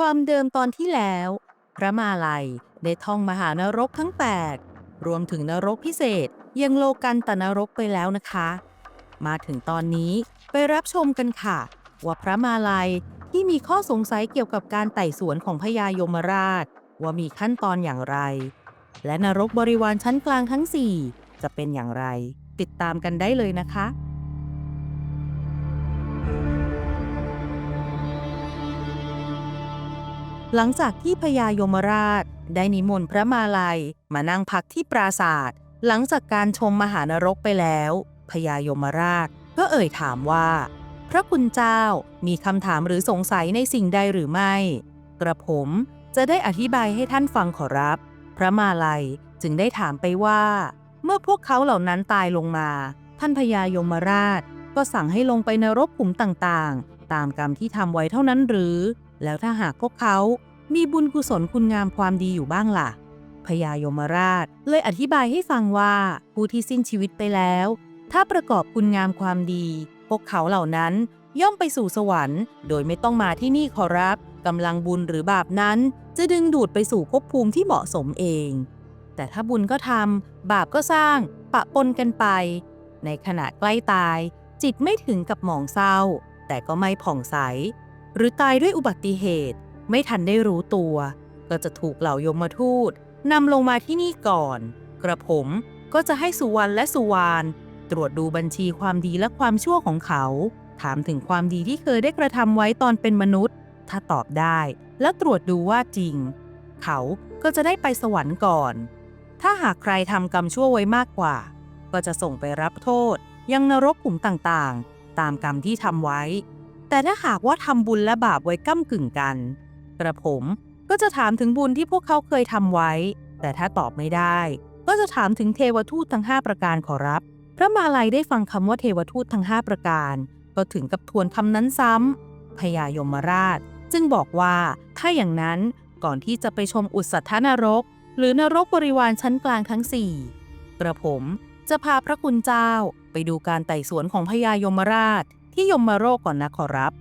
ความเดิมตอนที่แล้ว พระมาลัยได้ท่องมหานรกทั้ง 8 รวมถึงนรกพิเศษยังโลกันตนรกไปแล้วนะคะ มาถึงตอนนี้ไปรับชมกันค่ะ ว่าพระมาลัยที่มีข้อสงสัยเกี่ยวกับการไต่สวนของพญายมราช ว่ามีขั้นตอนอย่างไร และนรกบริวารชั้นกลางทั้ง 4 จะเป็นอย่างไร ติดตามกันได้เลยนะคะ หลังจากที่พญายมราช ได้นิมนต์พระมาลัย มานั่งพักที่ปราศาสตร์หลังจากการชมมหานรกไปแล้วพญายมราชก็เอ่ยถามว่า พระคุณเจ้ามีคำถามหรือสงสัยในสิ่งใดหรือไม่ กระผมจะได้อธิบายให้ท่านฟังขอรับ พระมาลัยจึงได้ถามไปว่า เมื่อพวกเขาเหล่านั้นตายลงมา ท่านพญายมราช ก็สั่งให้ลงไปนรกขุมต่างๆ ตามกรรมที่ทำไว้เท่านั้นหรือ แล้วถ้าหากพวกเขามีบุญกุศลคุณงามความดีอยู่บ้างล่ะ พญายมราชเลยอธิบายให้ฟังว่าผู้ที่สิ้นชีวิตไปแล้ว ถ้าประกอบคุณงามความดี พวกเขาเหล่านั้นย่อมไปสู่สวรรค์ โดยไม่ต้องมาที่นี่ขอรับกำลังบุญหรือบาปนั้น จะดึงดูดไปสู่ภพภูมิที่เหมาะสมเอง แต่ถ้าบุญก็ทำบาปก็สร้างปะปนกันไป ในขณะใกล้ตาย จิตไม่ถึงกับหมองเศร้า แต่ก็ไม่ผ่องใส หรือตายด้วยอุบัติเหตุ ไม่ทันได้รู้ตัว ก็จะถูกเหล่ายมทูตนำลงมาที่นี่ก่อน กระผมก็จะให้สุวรรณและสุวรรณตรวจดูบัญชีความดีและความชั่วของเขา ถามถึงความดีที่เคยได้กระทำไว้ตอนเป็นมนุษย์ ถ้าตอบได้ และตรวจดูว่าจริง เขาก็จะได้ไปสวรรค์ก่อน ถ้าหากใครทำกรรมชั่วไว้มากกว่า ก็จะส่งไปรับโทษ ยังนรกขุมต่างๆ ตามกรรมที่ทำไว้ แต่ถ้าหากว่าทำบุญและบาปไว้ก้ากึ่งกัน กระผมก็จะถามถึงบุญที่พวกเขาเคยทำไว้ แต่ถ้าตอบไม่ได้ ก็จะถามถึงเทวทูตทั้ง 5 ประการขอรับ พระมาลัยได้ฟังคำว่าเทวทูตทั้ง 5 ประการ ก็ถึงกับทวนคำนั้นซ้ำพญายมราช จึงบอกว่าถ้าอย่างนั้นก่อนที่จะไปชมอุสัทธนรก หรือนรกบริวารชั้นกลางทั้ง4กระผมจะพาพระคุณเจ้าไปดูการไต่สวนของพญายมราช ที่ยมโรกก่อนนะขอรับ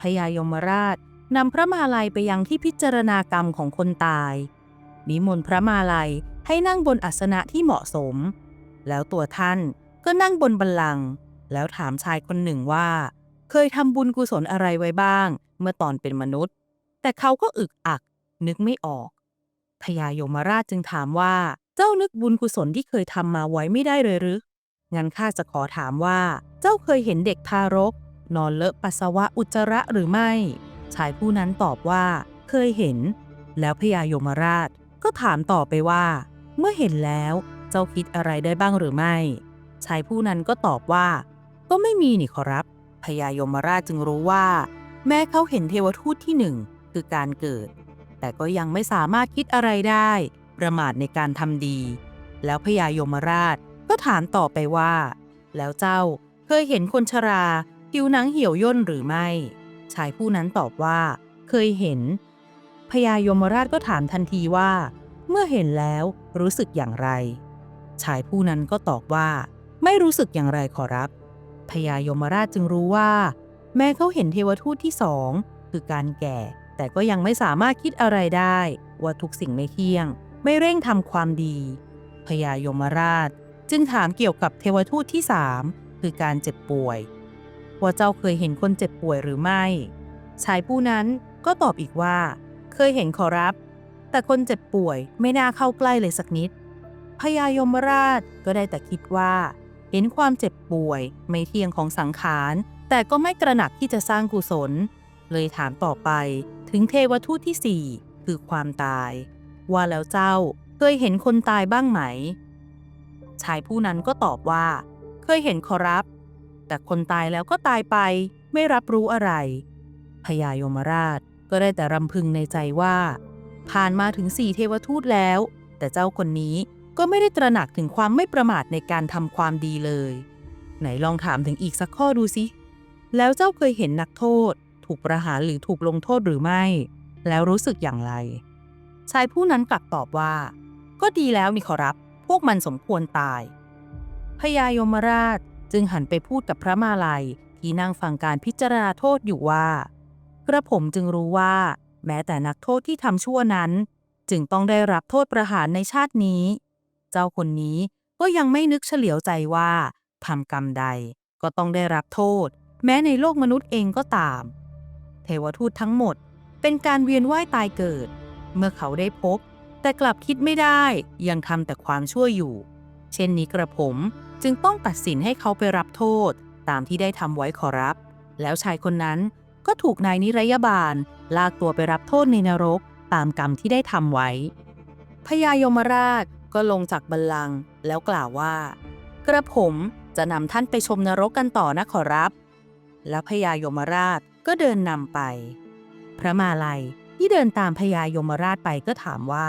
พญายมราชนำพระมาลัยไปยังที่พิจารณากรรมของคนตาย นิมนต์พระมาลัยให้นั่งบนอาสนะที่เหมาะสม แล้วตัวท่านก็นั่งบนบัลลังก์แล้วถามชายคนหนึ่งว่า เคยทำบุญกุศลอะไรไว้บ้าง เมื่อตอนเป็นมนุษย์ แต่เขาก็อึกอัก นึกไม่ออก พญายมราชจึงถามว่าเจ้านึกบุญกุศลที่เคยทำมาไว้ไม่ได้เลยหรือ งั้นข้าจะขอถามว่า เจ้าเคยเห็นเด็กทารก นอนเลอะปัสสาวะอุจจาระหรือไม่ ชายผู้นั้นตอบว่า เคยเห็น แล้วพญายมราชก็ถามต่อไปว่า เมื่อเห็นแล้วเจ้าคิดอะไรได้บ้างหรือไม่ ชายผู้นั้นก็ตอบว่า ก็ไม่มีนี่ขอรับพญายมราชจึงรู้ว่า แม้เขาเห็นเทวทูตที่หนึ่งคือการเกิด แต่ก็ยังไม่สามารถคิดอะไรได้ ประมาทในการทำดี แล้วพญายมราช ก็ถามต่อไปว่า แล้วเจ้าเคยเห็นคนชราผิวหนังเหี่ยวย่นหรือไม่ ชายผู้นั้นตอบว่า เคยเห็นพญายมราชก็ถามทันทีว่า เมื่อเห็นแล้วรู้สึกอย่างไร ชายผู้นั้นก็ตอบว่า ไม่รู้สึกอย่างไรขอรับพญายมราชจึงรู้ว่า แม้เขาเห็นเทวทูตที่สองคือการแก่ แต่ก็ยังไม่สามารถคิดอะไรได้ ว่าทุกสิ่งไม่เที่ยง ไม่เร่งทำความดีพญายมราช จึงถามเกี่ยวกับเทวทูตที่สามคือการเจ็บป่วย ว่าเจ้าเคยเห็นคนเจ็บป่วยหรือไม่ ชายผู้นั้นก็ตอบอีกว่า เคยเห็นขอรับ แต่คนเจ็บป่วยไม่น่าเข้าใกล้เลยสักนิดพญายมราชก็ได้แต่คิดว่า เห็นความเจ็บป่วยไม่เที่ยงของสังขาร แต่ก็ไม่ตระหนักที่จะสร้างกุศล เลยถามต่อไปถึงเทวทูตที่สี่คือความตาย ว่าแล้วเจ้าเคยเห็นคนตายบ้างไหม ชายผู้นั้นก็ตอบว่า เคยเห็นขอรับ แต่คนตายแล้วก็ตายไป ไม่รับรู้อะไร พญายมราชก็ได้แต่รำพึงในใจว่า ผ่านมาถึงสี่เทวทูตแล้ว แต่เจ้าคนนี้ก็ไม่ได้ตระหนักถึงความไม่ประมาทในการทำความดีเลย ไหนลองถามถึงอีกสักข้อดูสิ แล้วเจ้าเคยเห็นนักโทษ ถูกประหารหรือถูกลงโทษหรือไม่ แล้วรู้สึกอย่างไร ชายผู้นั้นกลับตอบว่า ก็ดีแล้วนี่ขอรับ พวกมันสมควรตาย พญายมราชจึงหันไปพูดกับพระมาลัยที่นั่งฟังการพิจารณาโทษอยู่ว่า กระผมจึงรู้ว่า แม้แต่นักโทษที่ทำชั่วนั้น จึงต้องได้รับโทษประหารในชาตินี้ เจ้าคนนี้ก็ยังไม่นึกเฉลียวใจว่าทำกรรมใดก็ต้องได้รับโทษ แม้ในโลกมนุษย์เองก็ตาม เทวทูตทั้งหมดเป็นการเวียนว่ายตายเกิด เมื่อเขาได้พบ แต่กลับคิดไม่ได้ยังทำแต่ความชั่วอยู่ เช่นนี้กระผมจึงต้องตัดสินให้เขาไปรับโทษ ตามที่ได้ทำไว้ขอรับ แล้วชายคนนั้นก็ถูกนายนิรยาบาล ลากตัวไปรับโทษในนรก ตามกรรมที่ได้ทำไว้ พญายมราชก็ลงจากบัลลังก์แล้วกล่าวว่า กระผมจะนำท่านไปชมนรกกันต่อนะขอรับ แล้วพญายมราชก็เดินนำไป พระมาลัยที่เดินตามพญายมราชไปก็ถามว่า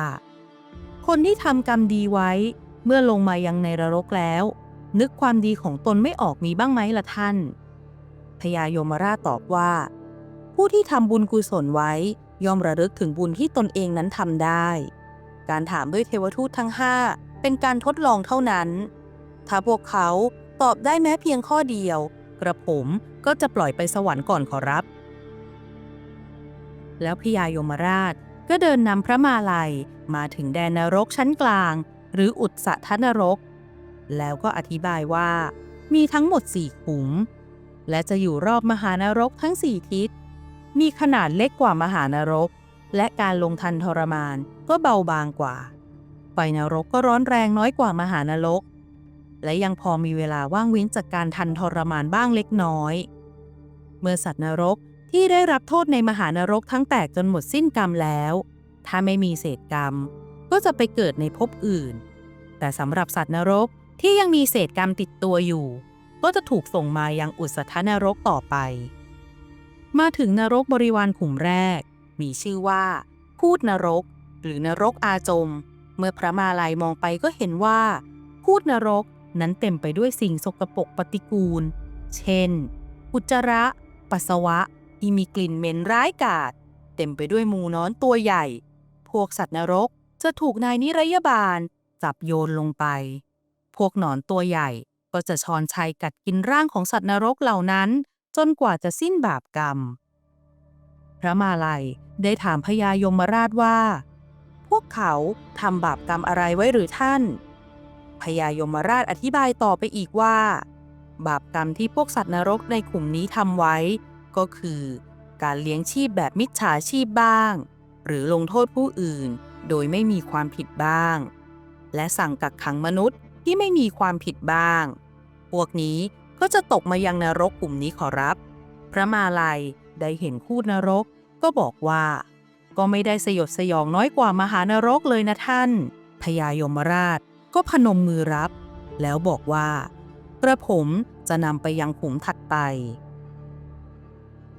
คนที่ทำกรรมดีไว้ เมื่อลงมายังในนรกแล้ว นึกความดีของตนไม่ออกมีบ้างไหมล่ะท่าน พญายมราชตอบว่า ผู้ที่ทำบุญกุศลไว้ย่อมระลึกถึงบุญที่ตนเองนั้นทำได้ การถามด้วยเทวทูตทั้งห้าเป็นการทดลองเท่านั้น ถ้าพวกเขาตอบได้แม้เพียงข้อเดียว กระผมก็จะปล่อยไปสวรรค์ก่อนขอรับ แล้วพญายมราช ก็เดินนำพระมาลัยมาถึงแดนนรกชั้นกลาง หรืออุตสทนรก แล้วก็อธิบายว่า มีทั้งหมดสี่ขุม และจะอยู่รอบมหานรกทั้งสี่ทิศ มีขนาดเล็กกว่ามหานรก และการลงทันทรมานก็เบาบางกว่า ไฟนรกก็ร้อนแรงน้อยกว่ามหานรก และยังพอมีเวลาว่างเว้นจากการทันทรมานบ้างเล็กน้อย เมื่อสัตว์นรก ที่ได้รับโทษในมหานรกทั้งแตกจนหมดสิ้นกรรมแล้ว ถ้าไม่มีเศษกรรม ก็จะไปเกิดในภพอื่น แต่สำหรับสัตว์นรกที่ยังมีเศษกรรมติดตัวอยู่ ก็จะถูกส่งมายังอุสธนรกต่อไป มาถึงนรกบริวารขุมแรก มีชื่อว่า พูดนรก หรือนรกอาจม เมื่อพระมาลัยมองไปก็เห็นว่า พูดนรกนั้นเต็มไปด้วยสิ่งสกปรกปฏิกูล เช่น อุจจาระ ปัสสาวะ ที่มีกลิ่นเหม็นร้ายกาจเต็มไปด้วยหมูนอนตัวใหญ่ พวกสัตว์นรกจะถูกนายนิรยาบาล จับโยนลงไป พวกหนอนตัวใหญ่ก็จะชอนชัยกัดกินร่างของสัตว์นรกเหล่านั้น จนกว่าจะสิ้นบาปกรรม พระมาลัยได้ถามพญายมราชว่า พวกเขาทำบาปกรรมอะไรไว้หรือท่าน พญายมราชอธิบายต่อไปอีกว่า บาปกรรมที่พวกสัตว์นรกในกลุ่มนี้ทำไว้ ก็คือ การเลี้ยงชีพแบบมิจฉาชีพบ้าง หรือลงโทษผู้อื่น โดยไม่มีความผิดบ้าง และสั่งกักขังมนุษย์ที่ไม่มีความผิดบ้าง พวกนี้ก็จะตกมายังนรกกลุ่มนี้ขอรับ พระมาลัยได้เห็นคูดนรก ก็บอกว่า ก็ไม่ได้สยดสยองน้อยกว่ามหานรกเลยนะท่าน พญายมราชก็พนมมือรับ แล้วบอกว่ากระผมจะนำไปยังขุมถัดไป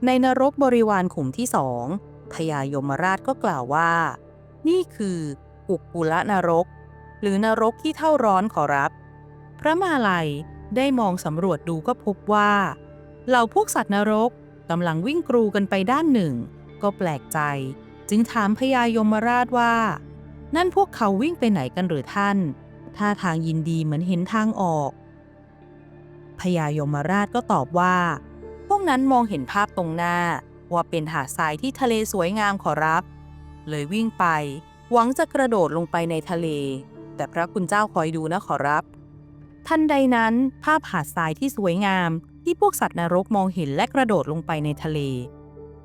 ในนรกบริวารขุมที่สองพญายมราชก็กล่าวว่า นี่คือกุกกุละนรก หรือนรกที่เท่าร้อนขอรับ พระมาลัยได้มองสำรวจดูก็พบว่า เหล่าพวกสัตว์นรกกำลังวิ่งกรูกันไปด้านหนึ่ง ก็แปลกใจ จึงถามพญายมราชว่า นั่นพวกเขาวิ่งไปไหนกันหรือท่านท่าทางยินดีเหมือนเห็นทางออกพญายมราชก็ตอบว่า พวกนั้นมองเห็นภาพตรงหน้า ว่าเป็นหาดทรายที่ทะเลสวยงามขอรับ เลยวิ่งไป หวังจะกระโดดลงไปในทะเล แต่พระคุณเจ้าคอยดูนะขอรับ ทันใดนั้น ภาพหาดทรายที่สวยงาม ที่พวกสัตว์นรกมองเห็นและกระโดดลงไปในทะเล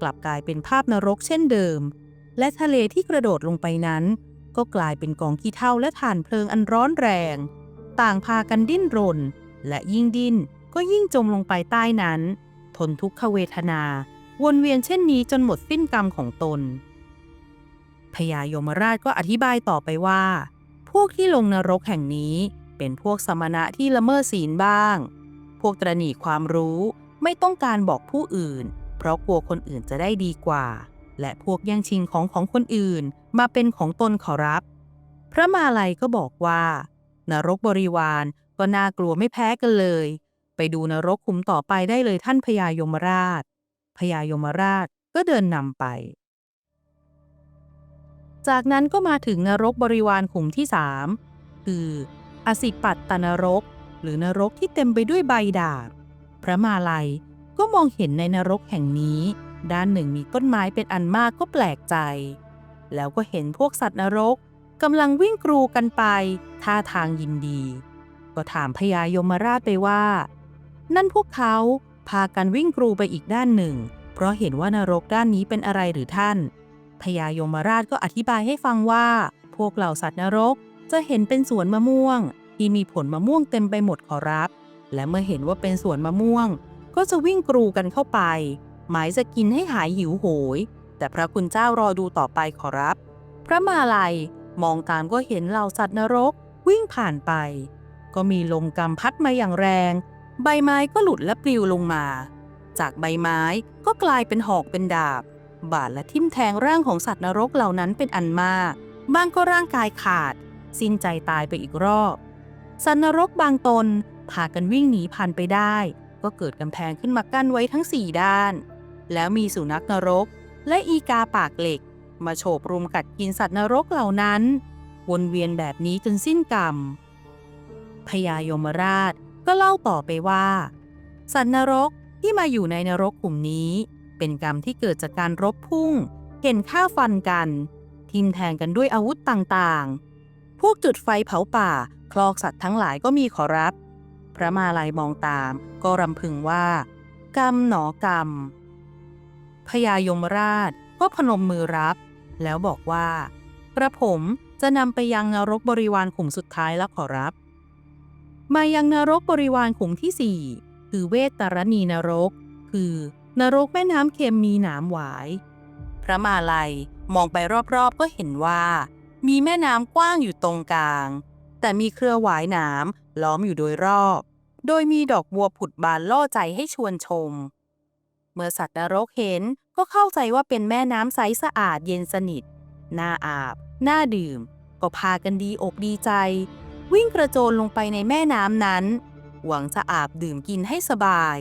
กลับกลายเป็นภาพนรกเช่นเดิม และทะเลที่กระโดดลงไปนั้น ก็กลายเป็นกองขี้เถ้าและถ่านเพลิงอันร้อนแรง ต่างพากันดิ้นรน และยิ่งดิ้นก็ยิ่งจมลงไปใต้นั้น ทนทุกขเวทนา วนเวียนเช่นนี้จนหมดสิ้นกรรมของตน พญายมราชก็อธิบายต่อไปว่า พวกที่ลงนรกแห่งนี้เป็นพวกสมณะที่ละเมิดศีลบ้าง พวกตรณีความรู้ไม่ต้องการบอกผู้อื่น เพราะกลัวคนอื่นจะได้ดีกว่า และพวกแย่งชิงของของคนอื่นมาเป็นของตนขอรับ พระมาลัยก็บอกว่า นรกบริวารก็น่ากลัวไม่แพ้กันเลย ไปดูนรกขุมต่อไปได้เลยท่านพญายมราช พญายมราชก็เดินนำไป จากนั้นก็มาถึงนรกบริวารขุมที่สามคืออสิปัตตนรก หรือนรกที่เต็มไปด้วยใบดาบ พระมาลัยก็มองเห็นในนรกแห่งนี้ ด้านหนึ่งมีต้นไม้เป็นอันมากก็แปลกใจ แล้วก็เห็นพวกสัตว์นรกกำลังวิ่งกรูกันไปท่าทางยินดี ก็ถามพญายมราชไปว่า นั่นพวกเขาพากันวิ่งกรูไปอีกด้านหนึ่ง เพราะเห็นว่านรกด้านนี้เป็นอะไรหรือท่าน พญายมราชก็อธิบายให้ฟังว่า พวกเหล่าสัตว์นรกจะเห็นเป็นสวนมะม่วง ที่มีผลมะม่วงเต็มไปหมดขอรับ และเมื่อเห็นว่าเป็นสวนมะม่วง ก็จะวิ่งกรูกันเข้าไป หมายจะกินให้หายหิวโหย แต่พระคุณเจ้ารอดูต่อไปขอรับ พระมาลัยมองตามก็เห็นเหล่าสัตว์นรกวิ่งผ่านไป ก็มีลมกำพัดมาอย่างแรง ใบไม้ก็หลุดและปลิวลงมา จากใบไม้ก็กลายเป็นหอกเป็นดาบ บาดและทิ่มแทงร่างของสัตว์นรกเหล่านั้นเป็นอันมาก บางก็ร่างกายขาด สิ้นใจตายไปอีกรอบ สัตว์นรกบางตนพากันวิ่งหนีผ่านไปได้ ก็เกิดกำแพงขึ้นมากั้นไว้ทั้งสี่ด้าน แล้วมีสุนัขนรก และอีกาปากเหล็ก มาโฉบรุมกัดกินสัตว์นรกเหล่านั้น วนเวียนแบบนี้จนสิ้นกรรมพญายมราช ก็เล่าต่อไปว่า สัตว์นรกที่มาอยู่ในนรกกลุ่มนี้ เป็นกรรมที่เกิดจากการรบพุ่งเห็นฆ่าฟันกัน ทิมแทงกันด้วยอาวุธต่างๆ พวกจุดไฟเผาป่า คลอกสัตว์ทั้งหลายก็มีขอรับ พระมาลัยมองตาม ก็รำพึงว่า กรรมหนอกรรมพญายมราชก็พนมมือรับ แล้วบอกว่า กระผมจะนำไปยังนรกบริวารขุมสุดท้ายแล้วขอรับ มายังนรกบริวารขุมที่สี่คือเวตตรณีนรก คือนรกแม่น้ำเค็มมีหนามหวาย พระมาลัยมองไปรอบๆก็เห็นว่า มีแม่น้ำกว้างอยู่ตรงกลาง แต่มีเครือหวายหนามล้อมอยู่โดยรอบ โดยมีดอกบัวผุดบานล่อใจให้ชวนชม เมื่อสัตว์นรกเห็นก็เข้าใจว่าเป็นแม่น้ำใสสะอาดเย็นสนิท น่าอาบ น่าดื่ม ก็พากันดีอกดีใจ วิ่งกระโจนลงไปในแม่น้ำนั้น หวังจะอาบดื่มกินให้สบาย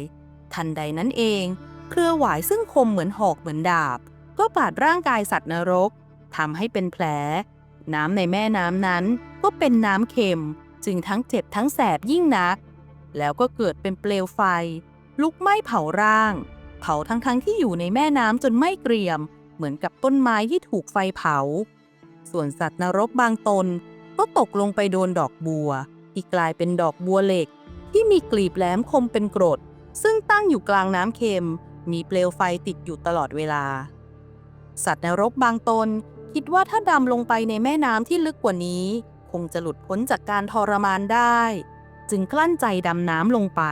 ทันใดนั้นเอง เครือหวายซึ่งคมเหมือนหอกเหมือนดาบ ก็ปาดร่างกายสัตว์นรกทำให้เป็นแผล น้ำในแม่น้ำนั้นก็เป็นน้ำเค็ม จึงทั้งเจ็บทั้งแสบยิ่งนัก แล้วก็เกิดเป็นเปลวไฟ ลุกไหม้เผาร่าง เผาทั้งทั้งๆที่อยู่ในแม่น้ำจนไม่เกรียม เหมือนกับต้นไม้ที่ถูกไฟเผา ส่วนสัตว์นรกบางตน ก็ตกลงไปโดนดอกบัว ที่กลายเป็นดอกบัวเหล็ก ที่มีกลีบแหลมคมเป็นกรด ซึ่งตั้งอยู่กลางน้ำเค็ม มีเปลวไฟติดอยู่ตลอดเวลา สัตว์นรกบางตน คิดว่าถ้าดำลงไปในแม่น้ำที่ลึกกว่านี้ คงจะหลุดพ้นจากการทรมานได้ จึงกลั้นใจดำน้ำลงไป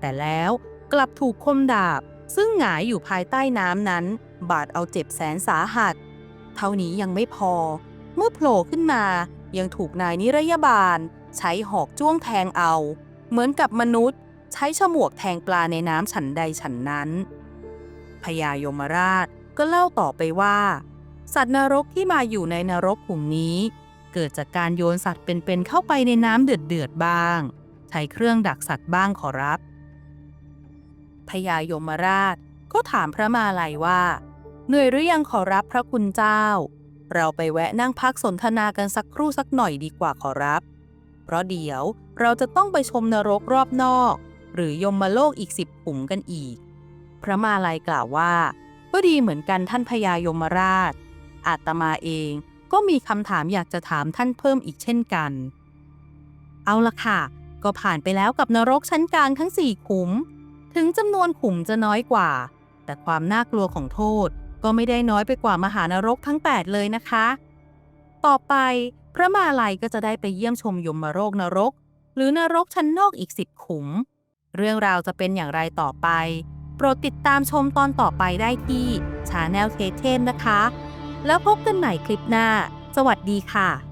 แต่แล้วกลับถูกคมดาบ ซึ่งหงายอยู่ภายใต้น้ำนั้น บาดเอาเจ็บแสนสาหัส เท่านี้ยังไม่พอเมื่อโผล่ขึ้นมา ยังถูกนายนิรยาบาล ใช้หอกจ้วงแทงเอา เหมือนกับมนุษย์ ใช้ฉมวกแทงปลาในน้ำฉันใดฉันนั้น พญายมราชก็เล่าต่อไปว่า สัตว์นรกที่มาอยู่ในนรกกลุ่มนี้ เกิดจากการโยนสัตว์เป็นๆเข้าไปในน้ำเดือดๆบ้าง ใช้เครื่องดักสัตว์บ้างขอรับพญายมราชก็ถามพระมาลัยว่า เหนื่อยหรือยังขอรับพระคุณเจ้า เราไปแวะนั่งพักสนทนากันสักครู่สักหน่อยดีกว่าขอรับ เพราะเดี๋ยวเราจะต้องไปชมนรกรอบนอก หรือยมโลกอีกสิบขุมกันอีก พระมาลัยกล่าวว่า ก็ดีเหมือนกันท่านพญายมราช อาตมาเองก็มีคำถามอยากจะถามท่านเพิ่มอีกเช่นกัน เอาละค่ะ ก็ผ่านไปแล้วกับนรกชั้นกลางทั้งสี่ขุม ถึงจำนวนขุมจะน้อยกว่า แต่ความน่ากลัวของโทษ ก็ไม่ได้น้อยไปกว่ามหานรกทั้ง 8 เลยนะคะ ต่อไปพระมาลัยก็จะได้ไปเยี่ยมชมยมโรกนรก หรือนรกชั้นนอกอีกสิบขุม เรื่องราวจะเป็นอย่างไรต่อไป โปรดติดตามชมตอนต่อไปได้ที่ชาแนลเทเทมนะคะ แล้วพบกันใหม่คลิปหน้า สวัสดีค่ะ